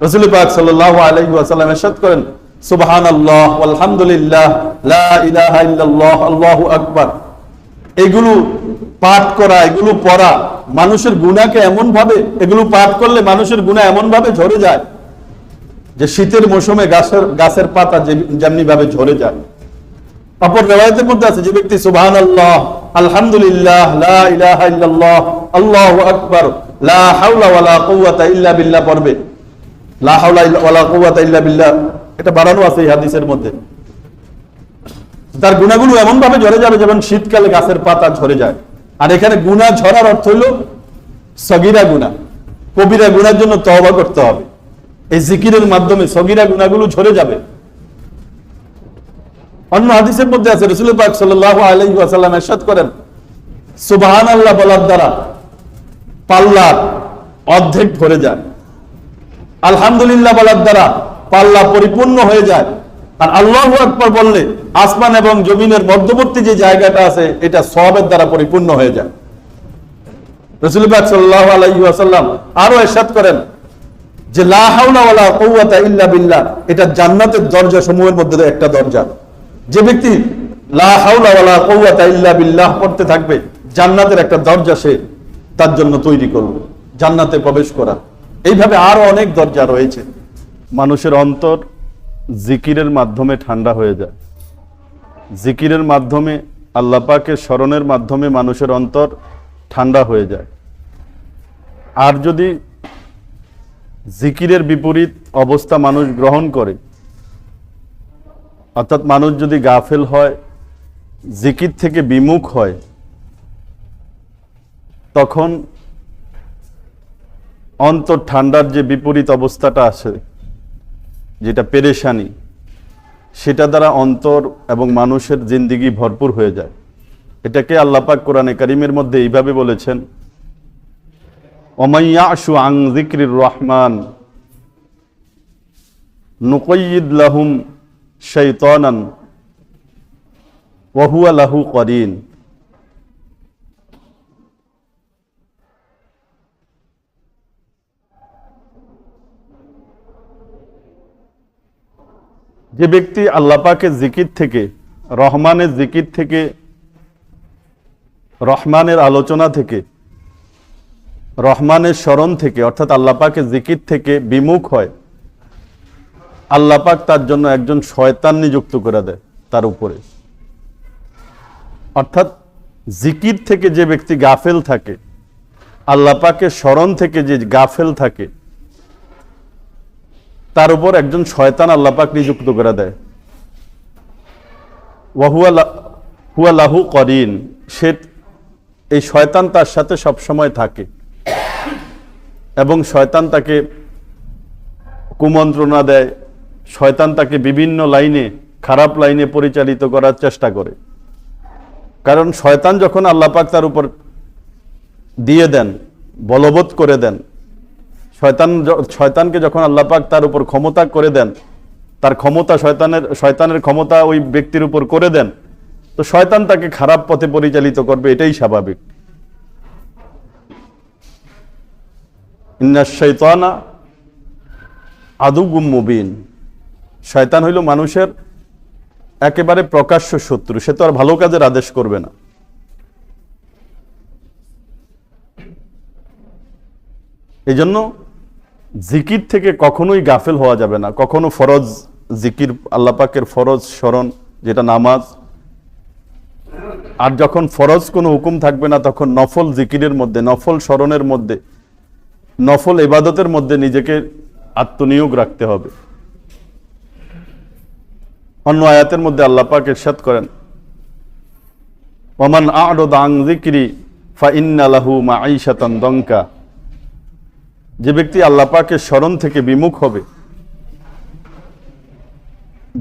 রসুল পাক ওয়াসাল্লাম ইরশাদ করেন, সুবহানাল্লাহ আলহামদুলিল্লাহ লা ইলাহা ইল্লাল্লাহ, আল্লাহু আকবার। এগুলো পাঠ করা, এগুলো পড়া মানুষের গুণাকে এমন ভাবে এগুলো পাঠ করলে মানুষের গুণা এমন ভাবে ঝরে যায় যে শীতের মৌসুমে গাছের গাছের পাতা যেমনি ভাবে ঝরে যায়। অপর রেওয়ায়তের মধ্যে আছে, যে ব্যক্তি সুবহান আল্লাহ আলহামদুলিল্লাহ, লা ইলাহা ইল্লাল্লাহ, আল্লাহু আকবার, লা হাওলা ওয়ালা কুওয়াতা ইল্লা বিল্লাহ পড়বে। লা হাওলা ইল্লা- ওয়ালা বিল্লাহ। এটা বাড়ানো আছে এই হাদিসের মধ্যে। তার গুণাগুলো এমন ভাবে ঝরে যাবে যেমন শীতকালে গাছের পাতা ঝরে যায়। আর এখানে গুণা ঝরার অর্থ হইল সগিরা গুণা। কবিরা গুণার জন্য তওবা করতে হবে। এই জিকিরের মাধ্যমে সগিরা গুণাগুলো ঝরে যাবে। অন্য হাদিসের মধ্যে আছে রসুল পাক সাল্লাল্লাহু আলাইহি ওয়াসাল্লাম ইরশাদ করেন, সুবহানাল্লাহ বলার দ্বারা পাল্লার অর্ধেক ভরে যায়। আলহামদুলিল্লাহ বলার দ্বারা পাল্লা পরিপূর্ণ হয়ে যায়। আর আল্লাহু আকবার বললে, আসমান এবং জমিনের মধ্যবর্তী যে জায়গাটা আছে, এটা সবের দ্বারা পরিপূর্ণ হয়ে যায়। আরও করেন যে এটা জান্নাতের দরজা সমূহের মধ্যে একটা দরজা। যে ব্যক্তি বিল্লাহ পড়তে থাকবে, জান্নাতের একটা দরজা সে তার জন্য তৈরি করবে, জান্নাতে প্রবেশ করা। এইভাবে আরও অনেক দরজা রয়েছে। মানুষের অন্তর জিকিরের মাধ্যমে ঠান্ডা হয়ে যায়। জিকিরের মাধ্যমে, আল্লাহ পাকের স্মরণের মাধ্যমে মানুষের অন্তর ঠান্ডা হয়ে যায়। আর যদি জিকিরের বিপরীত অবস্থা মানুষ গ্রহণ করে, অর্থাৎ মানুষ যদি গাফেল হয়, জিকির থেকে বিমুখ হয়, তখন অন্তর ঠান্ডার যে বিপরীত অবস্থাটা আছে, যেটা পেরেশানি, সেটা দ্বারা অন্তর এবং মানুষের জিন্দিগি ভরপুর হয়ে যায়। এটাকে আল্লাপাক কোরআনে কারিমের মধ্যে এইভাবে বলেছেন ওমাইয়াশু আং জিক্রির রহমান নুকইদ লাহুম শৈতানান ওহুয়া লাহু করিন। যে ব্যক্তি আল্লাপাকের জিকির থেকে, রহমানের জিকির থেকে, রহমানের আলোচনা থেকে, রহমানের স্মরণ থেকে, অর্থাৎ আল্লাপাকের জিকির থেকে বিমুখ হয় আল্লাপাক তার জন্য একজন শয়তান নিযুক্ত করে দেয় তার উপরে। অর্থাৎ জিকির থেকে যে ব্যক্তি গাফেল থাকে আল্লাপাকের স্মরণ থেকে যে গাফেল থাকে তার উপর একজন শয়তান আল্লাপাক নিযুক্ত করে দেয়। ওয়াহুয়া হুয়া লাহু করিন। সে এই শয়তান তার সাথে সব সময় থাকে। এবং শয়তান তাকে কুমন্ত্রণা দেয়। শয়তান তাকে বিভিন্ন লাইনে, খারাপ লাইনে পরিচালিত করার চেষ্টা করে। কারণ শয়তান যখন আল্লাপাক তার উপর দিয়ে দেন, বলবৎ করে দেন শয়তান শয়তানকে যখন আল্লাপাক তার উপর ক্ষমতা করে দেন, তার ক্ষমতা শয়তানের শয়তানের ক্ষমতা ওই ব্যক্তির উপর করে দেন, তো শয়তান তাকে খারাপ পথে পরিচালিত করবে, এটাই স্বাভাবিক। শৈতানা আদুগুম মুবিন। শয়তান হইল মানুষের একেবারে প্রকাশ্য শত্রু, সে তো আর ভালো কাজের আদেশ করবে না। এই জন্য জিকির থেকে কখনোই গাফেল হওয়া যাবে না। কখনো ফরজ জিকির আল্লাপাকের ফরজ স্মরণ, যেটা নামাজ। আর যখন ফরজ কোনো হুকুম থাকবে না, তখন নফল জিকিরের মধ্যে, নফল স্মরণের মধ্যে, নফল ইবাদতের মধ্যে নিজেকে আত্মনিয়োগ রাখতে হবে। অন্য আয়াতের মধ্যে আল্লাহ পাক ইরশাদ করেন, ওমান আ'রাদা দাং জিকিরি ফা ইন্না লাহু মাঈশাতান দঙ্কা যে ব্যক্তি আল্লাহ পাকের স্মরণ থেকে বিমুখ হবে,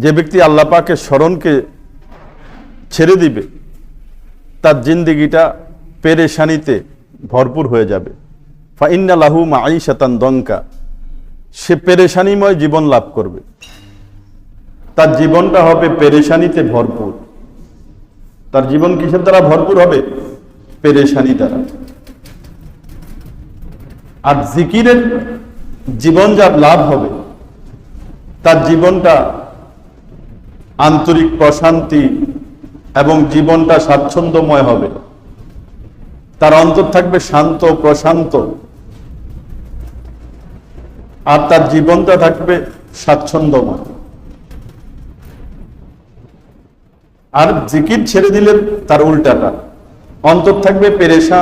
যে ব্যক্তি আল্লাহ পাকের স্মরণকে ছেড়ে দিবে, তার জিন্দিগিটা পেরেশানিতে ভরপুর হয়ে যাবে। ফা ইন্না লাহু মাঈশাতান দঙ্কা, সে পেরেশানিময় জীবন লাভ করবে। তার জীবনটা হবে পেরেশানিতে ভরপুর। তার জীবন কিসের দ্বারা ভরপুর হবে? পেরেশানি দ্বারা। আর জিকিরের জীবন যার লাভ হবে, তার জীবনটা আন্তরিক প্রশান্তি এবং জীবনটা স্বাচ্ছন্দ্যময় হবে। তার অন্তর থাকবে শান্ত, প্রশান্ত। আর তার জীবনটা থাকবে স্বাচ্ছন্দ্যময়। আর জিকির ছেড়ে দিলে তার উল্টাটা। অন্তর থাকবে পেরেশা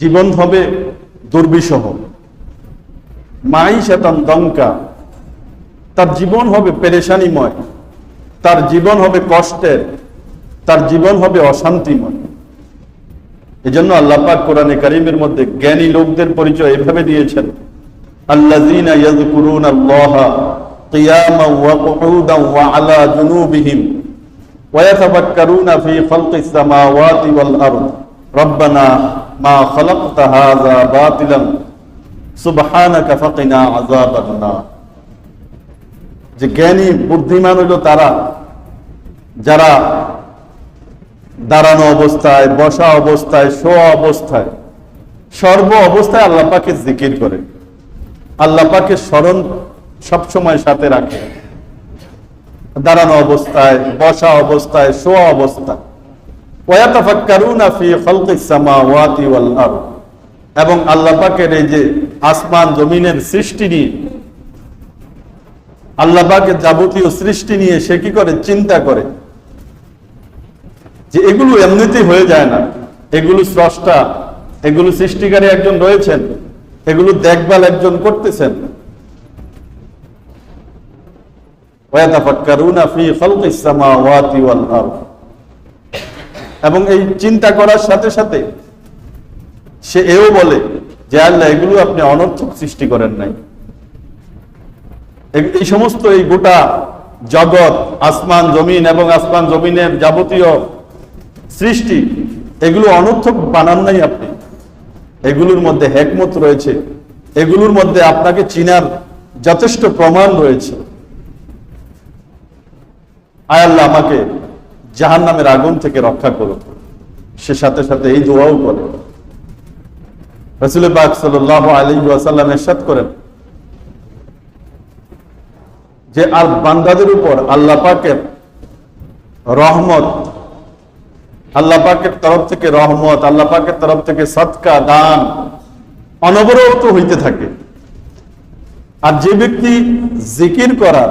জীবন হবে দুর্বিষহ। মাই শেতান দঙ্কা তার জীবন হবে পেরেশানিময়। তার জীবন হবে কষ্টের। তার জীবন হবে অশান্তিময়। এজন্য আল্লাহ পাক কোরআনে কারিমের মধ্যে জ্ঞানী লোকদের পরিচয় এভাবে দিয়েছেন। আল্লাহা ওয়া কুউদান ওয়া মা সুবহানাকা ফাকিনা যে জ্ঞানী, বুদ্ধিমান তারা, যারা দাঁড়ানো অবস্থায়, বসা অবস্থায়, শোয়া অবস্থায়, সর্ব অবস্থায় আল্লাহ পাকে জিকির করে। আল্লাহ পাকে স্মরণ সবসময় সাথে রাখে। দাঁড়ানো অবস্থায়, বসা অবস্থায়, শোয়া অবস্থায়। এবং আল্লাহ পাকের এই যে আসমান জমিনের সৃষ্টি নিয়ে, আল্লাহ পাকের যাবতীয় সৃষ্টি নিয়ে সে কি করে? চিন্তা করে। যে এগুলো এমনিতেই হয়ে যায় না। এগুলো স্রষ্টা, এগুলো সৃষ্টিকারী একজন রয়েছেন, এগুলো দেখভাল একজন করতেছেন। ওয়াতাফাক্কারুনা ফি খালকিস সামাওয়াতি ওয়াল আরদ। এবং এই চিন্তা করার সাথে সাথে সে এও বলে যে আল্লাহ, এগুলো আপনি অনর্থক সৃষ্টি করেন নাই। এই- সমস্ত এই গোটা জগৎ, আসমান, জমিন এবং আসমান জমিনের যাবতীয় সৃষ্টি, এগুলো অনর্থক বানান নাই আপনি। এগুলোর মধ্যে হেকমত রয়েছে। এগুলোর মধ্যে আপনাকে চিনার যথেষ্ট প্রমাণ রয়েছে। আয় আল্লাহ আমাকে জাহান নামের আগুন থেকে রক্ষা করো। সে সাথে সাথে এই দোয়াও করে। রসুল সাল আলী ওয়াসাল্লাম এরশাদ করেন যে, আর বান্দাদের উপর আল্লাহ পাকের রহমত, আল্লাহ পাকের তরফ থেকে রহমত, আল্লাহ পাকের তরফ থেকে সৎকা, দান অনবরত হইতে থাকে। আর যে ব্যক্তি জিকির করার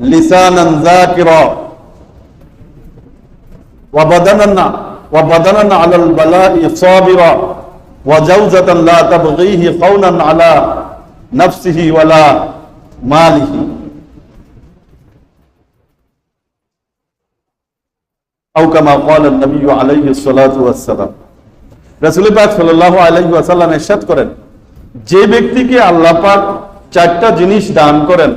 لسانا ذاكرا وبدنا وبدنا على البلاء صابرا وجوزة لا تبغيه قولا على نفسه ولا ماله أو كما قال النبي عليه الصلاة والسلام রাসূল পাক সাল্লাল্লাহু আলাইহি ওয়াসাল্লাম ইরশাদ করেন যে ব্যক্তিকে আল্লাহ পাক চারটা জিনিস দান করেন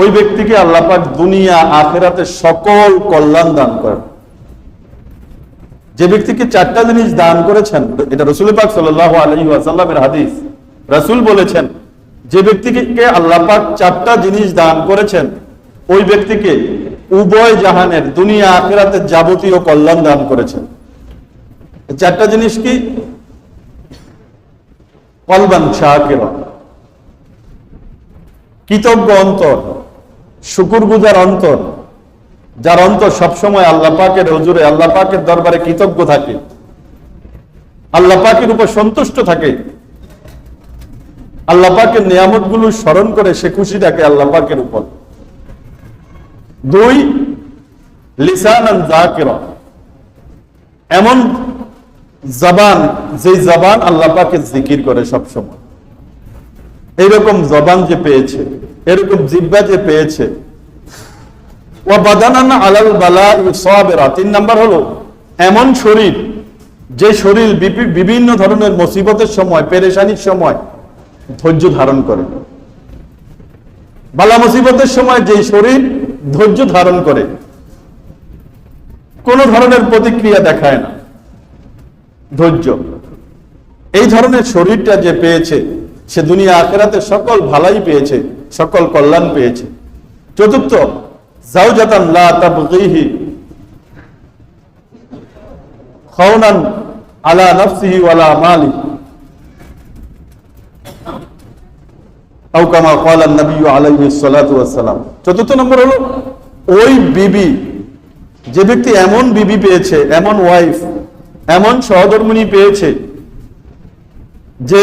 ওই ব্যক্তিকে আল্লাহ পাক দুনিয়া, আখেরাতে সকল কল্যাণ দান করেন। যে ব্যক্তিকে চারটা জিনিস দান করেছেন, এটা রসুল পাক ওয়াসাল্লামের হাদিস। রাসূল বলেছেন, যে ব্যক্তিকে আল্লাহ পাক চারটা জিনিস দান করেছেন, ওই ব্যক্তিকে উভয় জাহানের দুনিয়া, আখেরাতে যাবতীয় কল্যাণ দান করেছেন। চারটা জিনিস কি? কলবান শাহকেরা কৃতজ্ঞ অন্তর। শুকুর গুজার অন্তর, যার অন্তর সবসময় আল্লাহ পাকের হজুরে, আল্লাহ পাকের দরবারে কৃতজ্ঞ থাকে, আল্লাহ পাকের উপর সন্তুষ্ট থাকে। আল্লাহ পাকের নিয়ামতগুলো স্মরণ করে সে খুশি থাকে আল্লাহ পাকের উপর। দুই লিসান এমন জবান যে জবান আল্লাহ পাকে জিকির করে সবসময়। এইরকম জবান যে পেয়েছে এরকম জিব্বা যে পেয়েছে। তিন নাম্বার হলো, এমন শরীর, যে শরীর বিভিন্ন ধরনের মুসিবতের সময়, পেরেশানির সময় ধৈর্য ধারণ করে। বালা মুসিবতের সময় যে শরীর ধৈর্য ধারণ করে। কোন ধরনের প্রতিক্রিয়া দেখায় না। ধৈর্য। এই ধরনের শরীরটা যে পেয়েছে, সে দুনিয়া আখেরাতে সকল ভালাই পেয়েছে। সকল কল্যাণ পেয়েছে। চতুর্থ জাউজাতান খাওনান আলা নাফসিহি ওয়ালা মালি। নবী চতুর্থ নম্বর হলো, ওই বিবি, যে ব্যক্তি এমন বিবি পেয়েছে, এমন ওয়াইফ এমন সহধর্মিনী পেয়েছে, যে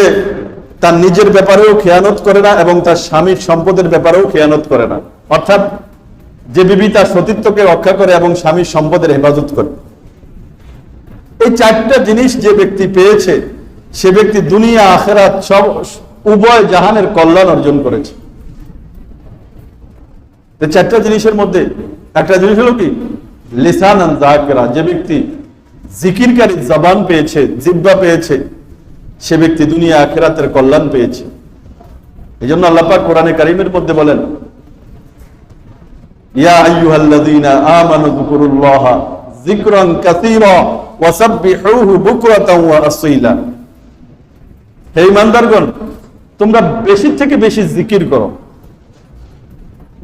তার নিজের ব্যাপারেও খেয়ানত করে না এবং তার স্বামীর সম্পদের ব্যাপারেও খেয়ানত করে না। অর্থাৎ যে বিবি তার সতীত্বকে রক্ষা করে এবং স্বামীর সম্পদের হেফাজত করে। এই চারটা জিনিস যে ব্যক্তি পেয়েছে, সে ব্যক্তি দুনিয়া, আখেরাত সব উভয় জাহানের কল্যাণ অর্জন করেছে। চারটা জিনিসের মধ্যে একটা জিনিস হলো কি? লিসান যে ব্যক্তি জিকিরকারী জবান পেয়েছে জিব্বা পেয়েছে সে ব্যক্তি দুনিয়া আখেরাতের কল্যাণ পেয়েছে। এই জন্য আল্লাপাক কোরআনে কারিমের মধ্যে বলেন তোমরা বেশি থেকে বেশি জিকির করো।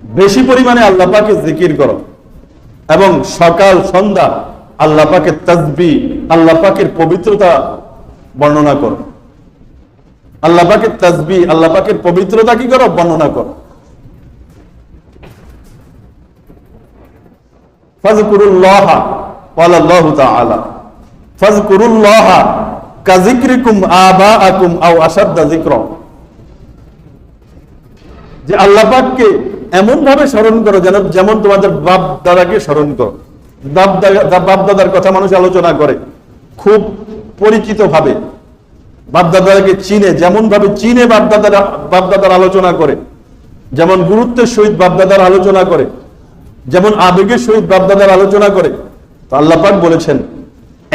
বেশি পরিমাণে আল্লাহ পাকে জিকির করো। এবং সকাল, সন্ধ্যা আল্লাহ পাকের তসবি আল্লাহ পাকের পবিত্রতা বর্ণনা করো। আল্লাহ পাকের তসবি আল্লাহ পাকের পবিত্রতা কি করো? বর্ণনা করো। যে এমন ভাবে স্মরণ করো যেন যেমন তোমাদের বাপ দাদাকে স্মরণ করো। বাপ দাদার কথা মানুষ আলোচনা করে। খুব পরিচিত ভাবে বাপ চিনে যেমন ভাবে চিনে বাপ দাদারা বাপ দাদার আলোচনা করে, যেমন গুরুত্বের সহিত বাপ দাদার আলোচনা করে, যেমন আবেগের সহিত বাপ দাদার আলোচনা করে, তো আল্লাহ পাক বলেছেন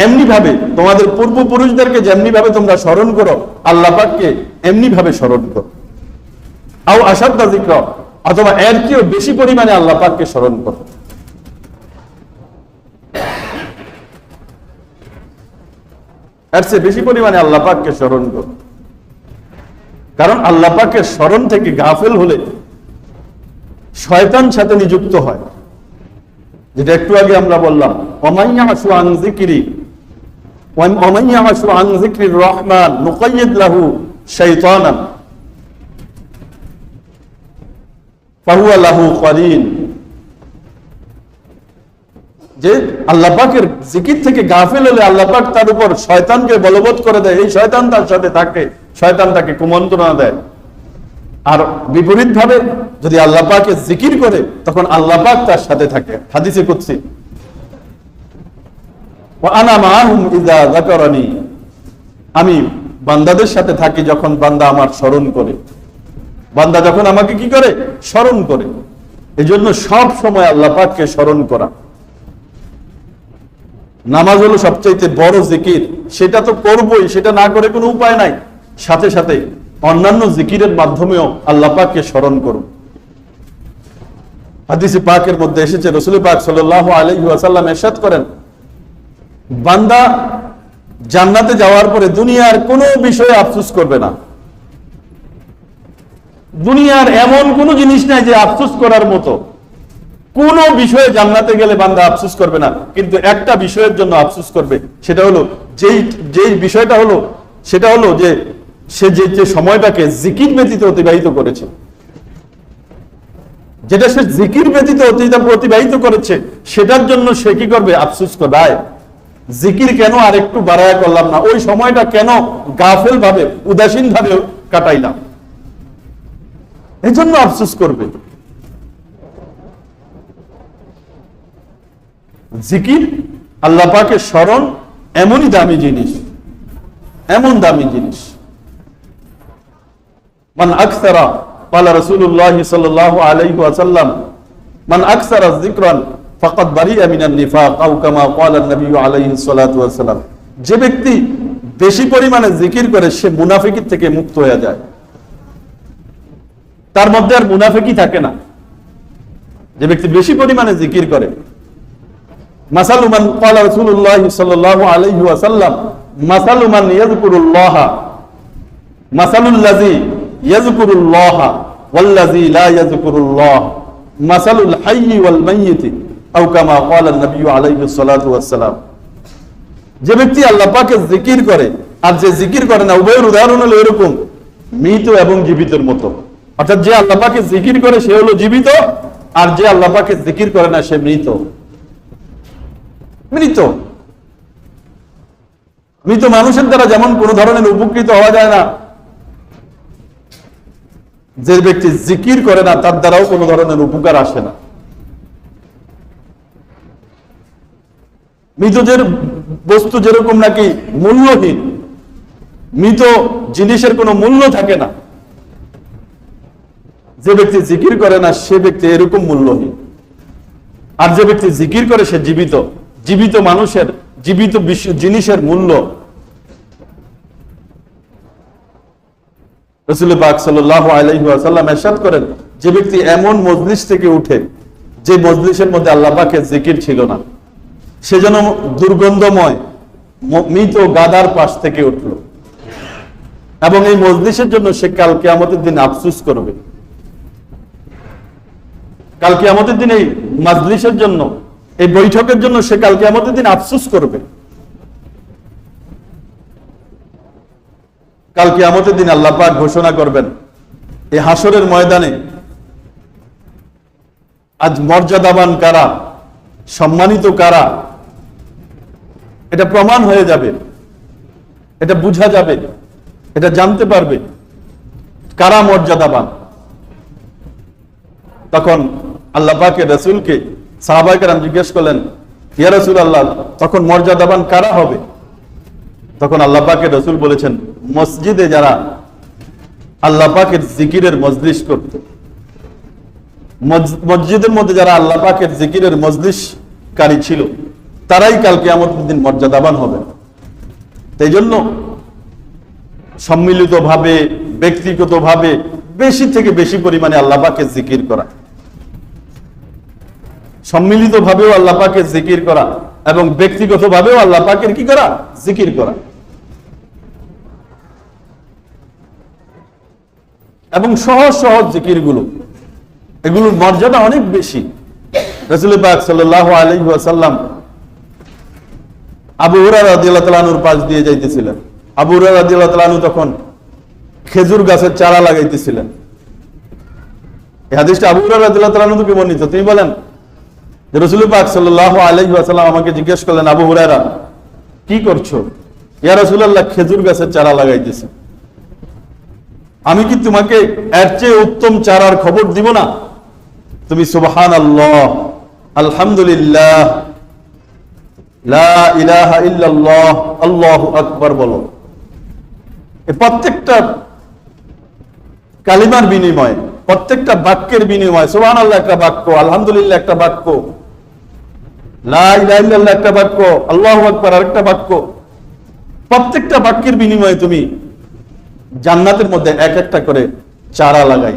এমনি ভাবে তোমাদের পূর্বপুরুষদেরকে যেমনি ভাবে তোমরা স্মরণ করো, আল্লাহ পাককে এমনি ভাবে স্মরণ করো। আও জিক্র, অথবা এর চেয়েও বেশি পরিমাণে আল্লাহ পাককে স্মরণ করো। এর চেয়ে বেশি পরিমাণে আল্লাহ পাককে স্মরণ করো। কারণ আল্লাহ পাকের স্মরণ থেকে গাফেল হলে শয়তান সাথে নিযুক্ত হয়। যেটা একটু আগে আমরা বললাম অমাইয়া আসু আন জিকিরি অমাইয়া আসু আন জিকির রহমান, নুকাইয়িদ লাহু শাইতানান, ফাহুয়া লাহু করিন যে আল্লাহ পাকের জিকির থেকে গাফিল হলে আল্লাহ পাক তার উপর শয়তানকে বলবৎ করে দেয়। এই শয়তান তার সাথে থাকে। শয়তান তাকে কুমন্ত্রণা দেয়। আর বিপরীত ভাবে যদি আল্লাহ পাকে জিকির করে, তখন আল্লাহ পাক তার সাথে থাকে। হাদিসে যাকারানি। আমি বান্দাদের সাথে থাকি যখন বান্দা আমার স্মরণ করে। বান্দা যখন আমাকে কি করে? স্মরণ করে। এজন্য সব সময় আল্লাহ পাককে স্মরণ করা। নামাজ হলো সবচাইতে বড় জিকির। সেটা তো করবই, সেটা না করে কোনো উপায় নাই। সাথে সাথে অন্যান্য জিকিরের মাধ্যমেও আল্লাহ পাককে স্মরণ করুন। হাদিসি পাকের মধ্যে এসেছে, রসুল পাক সাল্লাহ আলহি আসাল্লাম এরশাদ করেন, বান্দা জান্নাতে যাওয়ার পরে দুনিয়ার কোনো বিষয়ে আফসুস করবে না। দুনিয়ার এমন কোনো জিনিস নাই যে আফসুস করার মতো। কোন বিষয়ে জান্নাতে গেলে বান্দা আফসুস করবে না, কিন্তু একটা বিষয়ের জন্য আফসুস করবে, সেটা হলো যেই যেই বিষয়টা হলো, সেটা হলো যে সে যে যে সময়টাকে জিকির ব্যতীত অতিবাহিত করেছে, যেটা সে জিকির ব্যতীত অতিবাহিত করেছে, সেটার জন্য সে কি করবে? আফসুস করবে। জিকির কেন আর একটু বাড়ায় করলাম না? ওই সময়টা কেন গাফেল ভাবে উদাসীন ভাবে কাটাইলাম? এই জন্য আফসুস করবে। জিকির, আল্লাহ পাকে স্মরণ এমনই দামি জিনিস, এমন দামি জিনিস। মান আকসারা পালা রসুল্লাহ সাল্লাহ আলাইহি ওয়াসাল্লাম, মান আকসারা জিক্রান ফকত বারি আমিনান নিফাক আউ কামা কালান নবী আলাইহি সাল্লাতু ওয়াসাল্লাম। যে ব্যক্তি বেশি পরিমাণে জিকির করে, সে মুনাফিকির থেকে মুক্ত হয়ে যায়। তার মধ্যে আর মুনাফিকি থাকে না। যে ব্যক্তি বেশি পরিমাণে জিকির করে ক্বালা রাসূলুল্লাহ সাল্লাল্লাহু আলাইহি ওয়াসাল্লাম ইয়াযকুরুল্লাহ ইয়াযকুরুল্লাহ লা ইয়াযকুরুল্লাহ, মাসালুল হাইয়্যি ওয়াল আও কামা ক্বালা আলাইহি সাল্লাতু ওয়াসসালাম। যে ব্যক্তি আল্লাহ জিকির করে, আর যে জিকির করে না, উভয়ের উদাহরণ হলো এরকম, মৃত এবং জীবিতের মতো। অর্থাৎ যে আল্লাহ পাকে জিকির করে, সে হলো জীবিত, আর যে আল্লাহ পাকে জিকির করে না, সে মৃত। মৃত। মৃত মানুষের দ্বারা যেমন কোন ধরনের উপকৃত হওয়া যায় না, যে ব্যক্তি জিকির করে না, তার দ্বারাও কোনো ধরনের উপকার আসে না। মৃতদের বস্তু যেরকম নাকি মূল্যহীন, মৃত জিনিসের কোনো মূল্য থাকে না। যে ব্যক্তি জিকির করে না, সে ব্যক্তি এরকম মূল্যহীন। আর যে ব্যক্তি জিকির করে, সে জীবিত। জীবিত মানুষের, জীবিত জিনিসের মূল্য। রসুল পাক সাল্লাহ করেন, যে ব্যক্তি এমন মজলিস থেকে উঠে, যে মজলিসের মধ্যে জিকির ছিল না, সে যেন দুর্গন্ধময় মৃত গাদার পাশ থেকে উঠল। এবং এই মজলিসের জন্য সে কাল কেয়ামতের দিন আফসুস করবে। কালকে আমাদের দিন এই মাজলিসের জন্য এই বৈঠকের জন্য সে কালকে কেয়ামতের দিন আফসুস করবে। কাল কেয়ামতের দিন আল্লাহ পাক ঘোষণা করবেন এই হাসরের ময়দানে আজ মর্যাদাবান কারা, সম্মানিত কারা, এটা প্রমাণ হয়ে যাবে, এটা বুঝা যাবে, এটা জানতে পারবে কারা মর্যাদাবান। তখন আল্লাহ পাকে রসুলকে সাহাবাইকার জিজ্ঞেস করলেন, ইয়া রসুল আল্লাহ তখন মর্যাদাবান কারা হবে? তখন আল্লাহ পাকের রসুল বলেছেন, মসজিদে যারা আল্লাহ পাকের জিকিরের মজলিস করত মসজিদের মধ্যে যারা আল্লাহ পাকের জিকিরের মজলিসকারী ছিল, তারাই কালকে আমাদের দিন মর্যাদাবান হবে। তাই জন্য সম্মিলিতভাবে, ব্যক্তিগতভাবে বেশি থেকে বেশি পরিমাণে আল্লাহ পাকের জিকির করা। সম্মিলিতভাবেও আল্লাহ পাকের জিকির করা এবং ব্যক্তিগতভাবেও আল্লাহ পাকের কি করা? জিকির করা। এবং সহজ সহজ জিকিরগুলো এগুলোর মর্যাদা অনেক বেশি। রসুল পাক আবু পাশ দিয়ে যাইতেছিলেন। আবু হুরা রাদিয়াল্লাহু তাআলা তখন খেজুর গাছের চারা লাগাইতেছিলেন। এই হাদিসটা আবু হুরা রাদিয়াল্লাহু তাআলা থেকে বর্ণিত। তিনি বলেন সাল্লাহ আমাকে জিজ্ঞেস করলেন, আবু হুরায়রা, কি করছ? ইয়া রাসূলুল্লাহ, খেজুর গাছের চারা লাগাইতেছে। আমি কি তোমাকে এর চেয়ে উত্তম চারার খবর দিব না? তুমি সুবহান আল্লাহ আলহামদুলিল্লাহ আল্লাহু বলো। প্রত্যেকটা কালিমার বিনিময়, প্রত্যেকটা বাক্যের বিনিময় সুবহান আল্লাহ একটা বাক্য, আলহামদুলিল্লাহ একটা বাক্য একটা বাক্য, আল্লাহু আকবার আরেকটা বাক্য। প্রত্যেকটা বাক্যের বিনিময়ে তুমি জান্নাতের মধ্যে এক একটা করে চারা লাগাই।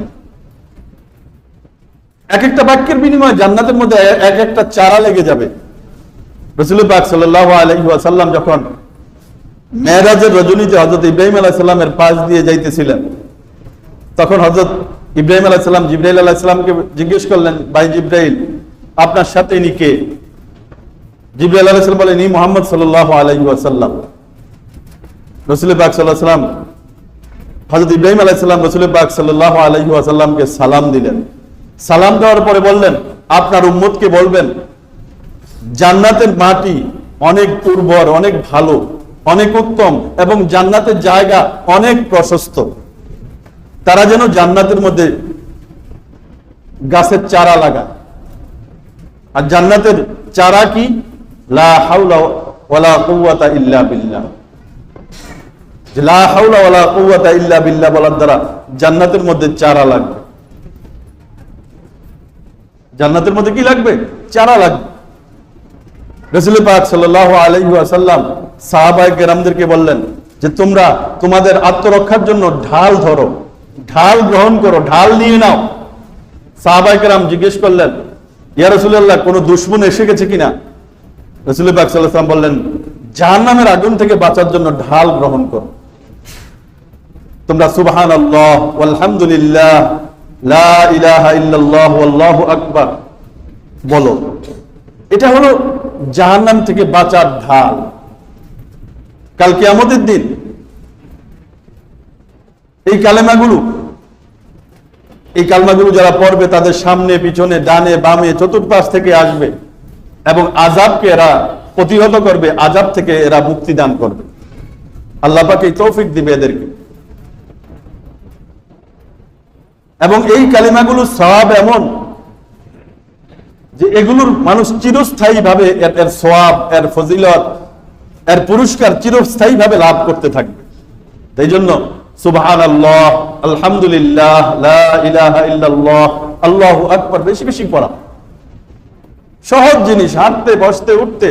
এক একটা বাক্যের বিনিময়ে জান্নাতের মধ্যে এক একটা চারা লেগে যাবে। যখন রজনীতে হজরত ইব্রাহিম পাশ দিয়ে যাইতেছিলেন, তখন হজরত ইব্রাহিম আলাহ জিব্রাহিল জিজ্ঞেস করলেন, ভাই জিব্রাহিল আপনার সাথে ইনি আলাহ সাল্লাম বলেন মোহাম্মদ সাল্লাহ হজরত ইব্রাহিম রসুল সাল্লাহ সালাম দিলেন। সালাম দেওয়ার পরে বললেন, আপনার উম্মতকে বলবেন, জান্নাতের মাটি অনেক উর্বর, অনেক ভালো, অনেক উত্তম এবং জান্নাতের জায়গা অনেক প্রশস্ত। তারা যেন জান্নাতের মধ্যে গাছের চারা লাগায়। আর জান্নাতের চারা কি? জান্নাতের মধ্যে চারা লাগবে। জান্নাতের মধ্যে কি লাগবে? চারা লাগবে। রসুল পাক কেরামদেরকে বললেন যে, তোমরা তোমাদের আত্মরক্ষার জন্য ঢাল ধরো। ঢাল গ্রহণ করো, ঢাল নিয়ে নাও। সাহাবাইকেরাম জিজ্ঞেস করলেন, ইয়া রসুল্লাহ কোন দুশ্মন এসে গেছে কিনা? রসুল পাক সাল্লাম বললেন, জাহান্নামের আগুন থেকে বাঁচার জন্য ঢাল গ্রহণ করো। তোমরা সুবহান আল্লাহ আলহামদুলিল্লাহ আকবার বলো। এটা হলো জাহান্নাম থেকে বাঁচার ঢাল। কালকে আমাদের দিন এই কালেমাগুলো, এই কালমাগুলো যারা পড়বে, তাদের সামনে, পিছনে, ডানে, বামে, চতুর্পাশ থেকে আসবে। এবং আজাবকে এরা প্রতিহত করবে আজাব থেকে এরা মুক্তি দান করবে। আল্লাহ পাকে এই তৌফিক দিবে এদেরকে। এবং এই কালিমাগুলো সব এমন যে এগুলোর মানুষ চিরস্থায়ী ভাবে এর সোয়াব এর ফজিলত, এর পুরস্কার চিরস্থায়ী ভাবে লাভ করতে থাকবে। তাই জন্য সুবহান আল্লাহ আলহামদুলিল্লাহ আল্লাহু আকবার, বেশি বেশি পড়া। সহজ জিনিস, হাঁটতে, বসতে, উঠতে।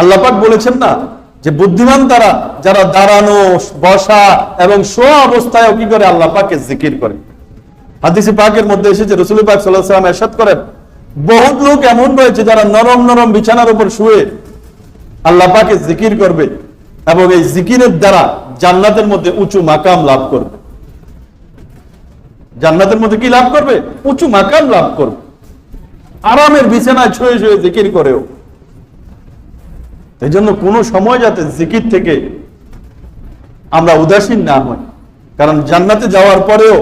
আল্লাহ পাক বলেছেন না যে বুদ্ধিমান তারা, যারা দাঁড়ানো, বসা এবং শোয়া অবস্থায় কি করে? আল্লাহ পাকে জিকির করে। হাদিসে পাকের মধ্যে এসেছে, রসুল পাক সাল্লাহ সাল্লাম এরশাদ করেন, বহুত লোক এমন রয়েছে যারা নরম নরম বিছানার উপর শুয়ে আল্লাহ পাকে জিকির করবে এবং এই জিকিরের দ্বারা জান্নাতের মধ্যে উঁচু মাকাম লাভ করবে। জান্নাতের মধ্যে কি লাভ করবে? উঁচু মাকাম লাভ করবে। আরামের বিছানায় ছুঁয়ে ছুঁয়ে জিকির করেও। এই জন্য কোনো সময় যাতে জিকির থেকে আমরা উদাসীন না হই। কারণ জান্নাতে যাওয়ার পরেও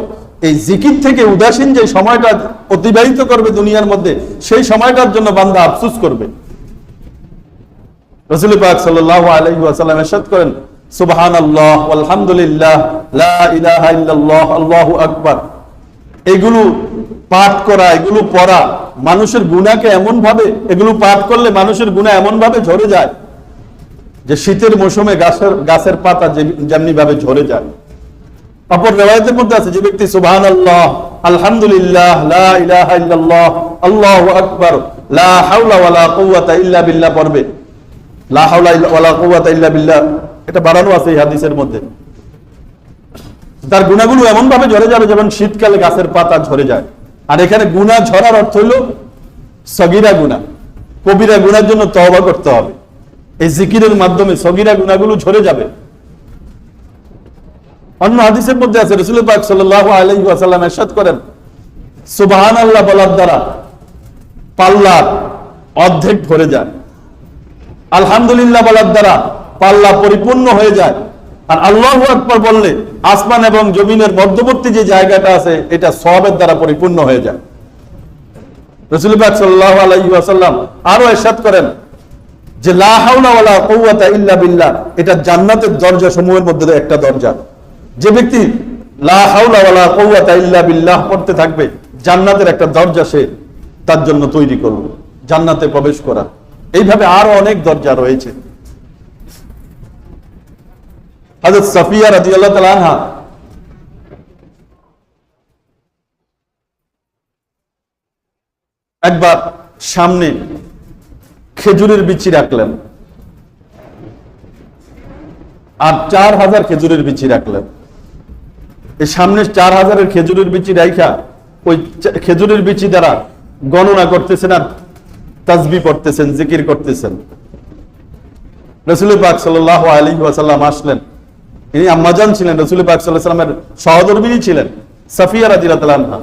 এই জিকির থেকে উদাসীন যে সময়টা অতিবাহিত করবে দুনিয়ার মধ্যে, সেই সময়টার জন্য বান্দা আফসুস করবে। রসুল পাক সাল্লাহ ওয়াসাল্লাম এরশাদ করেন সুবহান আল্লাহ আলহামদুলিল্লাহ আল্লাহু আকবার। এগুলো পাঠ করা, এগুলো পড়া মানুষের গুণাকে এমন ভাবে এগুলো পাঠ করলে মানুষের গুণা এমন ভাবে ঝরে যায় যে শীতের মৌসুমে গাছের গাছের পাতা যেমনি ভাবে ঝরে যায়। অপর রেওয়ায়তের মধ্যে আছে যে ব্যক্তি সুবহান আল্লাহ আলহামদুলিল্লাহ, লা ইলাহা ইল্লাল্লাহ, আল্লাহু আকবার, লা পড়বে। লা হাওলা ওয়ালা কুওয়াতা বিল্লাহ। এটা বাড়ানো আছে এই হাদিসের মধ্যে। তার গুণাগুলো এমন ভাবে ঝরে যাবে যেমন শীতকালে গাছের পাতা ঝরে যায়। আর এখানে গুণা ঝরার অর্থ হলো সগিরা গুণা। কবিরা গুণার জন্য তহবা করতে হবে। এই জিকিরের মাধ্যমে সগিরা গুণাগুলো ঝরে যাবে। অন্য হাদিসের মধ্যে আছে রসুল পাক করেন সুবাহান আল্লাহ বলার দ্বারা পাল্লার অর্ধেক ভরে যায়। আলহামদুলিল্লাহ বলার দ্বারা পাল্লা পরিপূর্ণ হয়ে যায়। আর আল্লাহ আকবর বললে আসমান এবং জমিনের মধ্যবর্তী যে জায়গাটা আছে, এটা সবের দ্বারা পরিপূর্ণ হয়ে যায়। এটা জান্নাতের দরজা সমূহের মধ্যে একটা দরজা। যে ব্যক্তি বিল্লাহ পড়তে থাকবে, জান্নাতের একটা দরজা সে তার জন্য তৈরি করবে, জান্নাতে প্রবেশ করা। এইভাবে আরও অনেক দরজা রয়েছে। হযরত সাফিয়া তাআলা আনহা। একবার সামনে খেজুরের বিচি রাখলেন। আর চার হাজার খেজুরের বিচি রাখলেন। এই সামনে চার হাজারের খেজুরের বিচি রাইখা ওই খেজুরের বিচি দ্বারা গণনা করতেছেন আর তাজবি পড়তেছেন, জিকির করতেছেন। রসুল পাক সাল্লাহ আলী ওয়াসাল্লাম আসলেন। ইনি আম্মাজান ছিলেন রসুল পাক সাল্লাহ ছিলেন, সাফিয়া রাজিরাতলানহা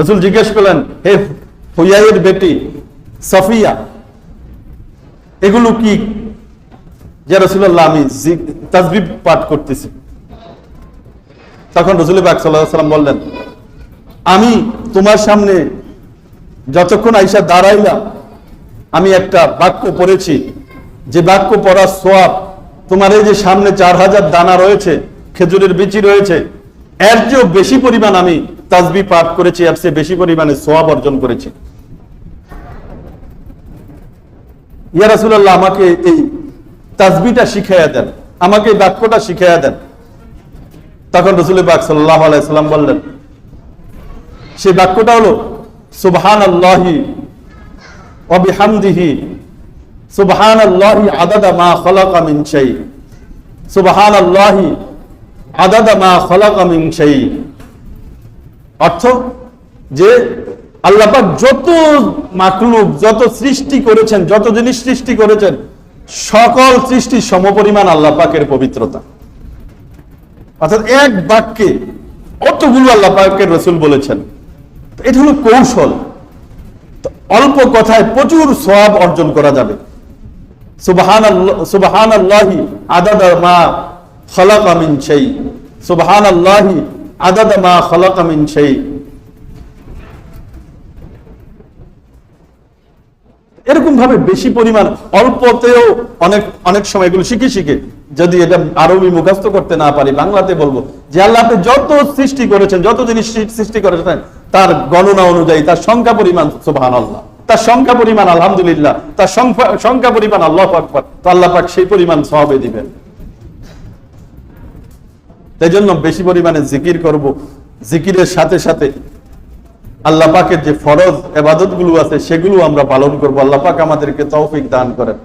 রসুল জিজ্ঞেস করলেন, হে হুয়াইয়ের বেটি, সাফিয়া, এগুলো কি? যে রসুল্লাহ আমি তাজবি পাঠ করতেছি। তখন রসুল পাক সাল্লাম বললেন, আমি তোমার সামনে যতক্ষণ আইসা দাঁড়াইলাম আমি একটা বাক্য পড়েছি। যে বাক্য পড়ার সোয়াব তোমার এই যে সামনে চার হাজার দানা রয়েছে, খেজুরের বিচি রয়েছে, এর চেয়েও বেশি পরিমাণ আমি তাজবি পাঠ করেছি, এর চেয়ে বেশি পরিমাণে সোয়াব অর্জন করেছি। ইয়া রাসুল্লাহ আমাকে এই তাজবিটা শিখাইয়া দেন, আমাকে এই বাক্যটা শিখাইয়া দেন। তখন রসুল বাক সাল্লাহ আলাইসাল্লাম বললেন সেই বাক্যটা হলো সুবহান আল্লাহি অবিহামদিহি সুবহান আল্লাহি আদাদা মা খলাকা মিন শাই। সুবহান আল্লাহি আদাদা মা খলাকা মিন সেই অর্থ যে আল্লাহ পাক যত মাকলুক, যত সৃষ্টি করেছেন, যত জিনিস সৃষ্টি করেছেন, সকল সৃষ্টি সমপরিমাণ আল্লাহ পাকের পবিত্রতা। অর্থাৎ এক বাক্যে অতগুলো আল্লাহ পাকের রসুল বলেছেন? এটা হলো কৌশল। অল্প কথায় প্রচুর সওয়াব অর্জন করা যাবে। সুবহান আদাদা মা সেই সুবহান আদাদা মা সেই এরকম ভাবে বেশি পরিমাণ অল্পতেও অনেক অনেক সময় এগুলো শিখে শিখে যদি এটা আরবি মুখস্থ করতে না পারি, বাংলাতে বলব যে আল্লাহ আপনি যত সৃষ্টি করেছেন, যত জিনিস সৃষ্টি করেছেন, তার গণনা অনুযায়ী তার সংখ্যা পরিমাণ সুবহান আল্লাহ তার সংখ্যা পরিমাণ, আলহামদুলিল্লাহ, তার সংখ্যা পরিমাণ আল্লাহ আকবার। তো আল্লাহ পাক সেই পরিমাণ সহবে দিবেন। তাই জন্য বেশি পরিমাণে জিকির করব। জিকিরের সাথে সাথে আল্লাহ পাকের যে ফরজ এবাদতগুলো আছে, সেগুলো আমরা পালন করব। আল্লাহ পাক আমাদেরকে তৌফিক দান করেন।